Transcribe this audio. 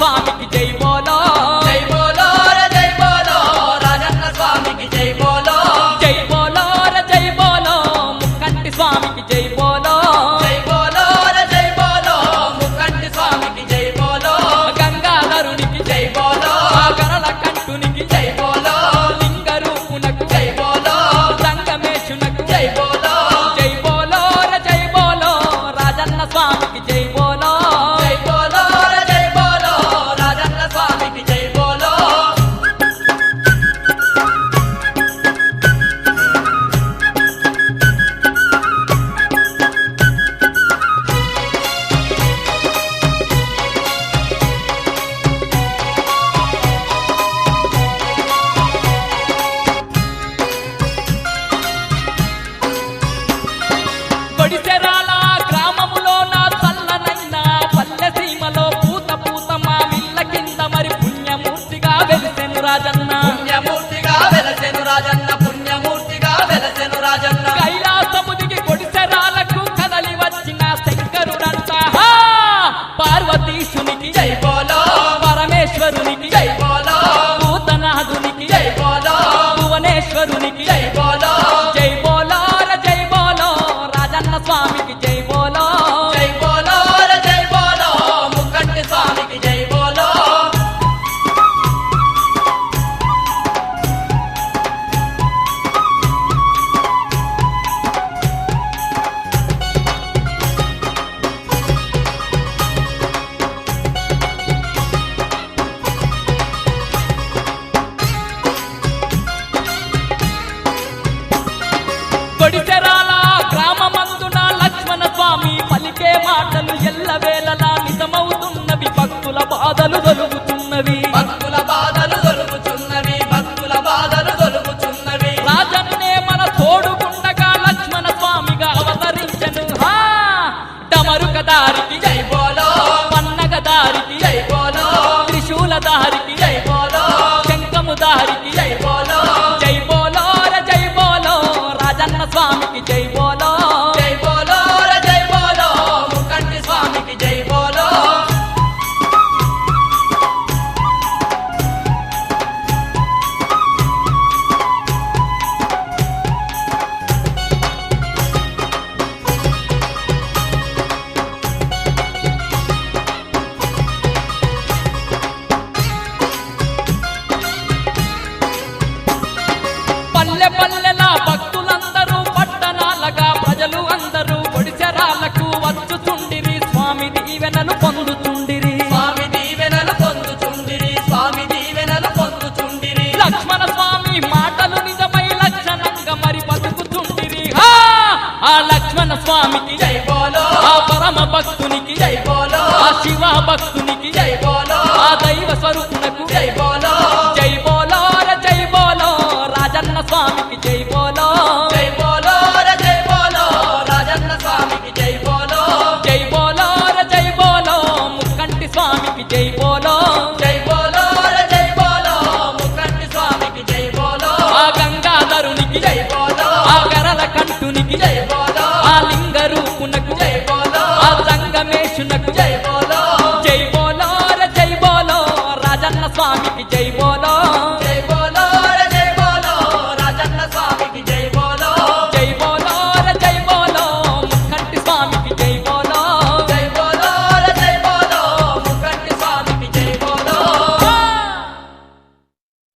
స్వామికి కొడిసెరాల గ్రామములో నా చల్లనైన పల్లె సీమలో పూత పూత మా మిల్ల కింద మరి పుణ్యమూర్తిగా వెలిసెను రాజన్న. పుణ్యమూర్తిగా వెలసెను రాజన్న పుణ్యమూర్తిగా వెలసెను రాజన్న. కదలి వచ్చిన! పార్వతీశునికి జై బోలో. పరమేశ్వరునికి జై బోలో. భూతనాథునికి జై బోలో. కొడిచెరాల గ్రామమందున లక్ష్మణ స్వామి పలికే మాటలు ఎల్లవేళలా నిజమవుతున్నవి. భక్తుల బాధలు తొలుగుతున్నవి. భక్తుల బాధలు దొరుకుతున్నవి భక్తుల బాధలు దొరుకుతున్నవి రాజన్నే మన తోడుకుండగా లక్ష్మణ స్వామిగా అవతరించను. హా! డమరుక దారికి జై బోలో. పన్నగ దారికి జై బోలో. త్రిశూల దారికి జై పల్లె పల్లెల భక్తులందరూ పట్టణాలగా ప్రజలు అందరూ ఒడిశరాలకు వచ్చుచుండిరి. స్వామి దీవెనలు పొందుచుండిరి. స్వామి దీవెనలు పొందుచుండిరి. స్వామి దీవెనలు పొందుచుండిరి. లక్ష్మణ స్వామి మాటలు నిజమై లక్షణంగా మరి బతుకుచుండిరి. హా! ఆ లక్ష్మణ స్వామికి జై బోలో. ఆ పరమ భక్తునికి జై బోలో. ఆ శివ భక్తునికి జై బోలో પદા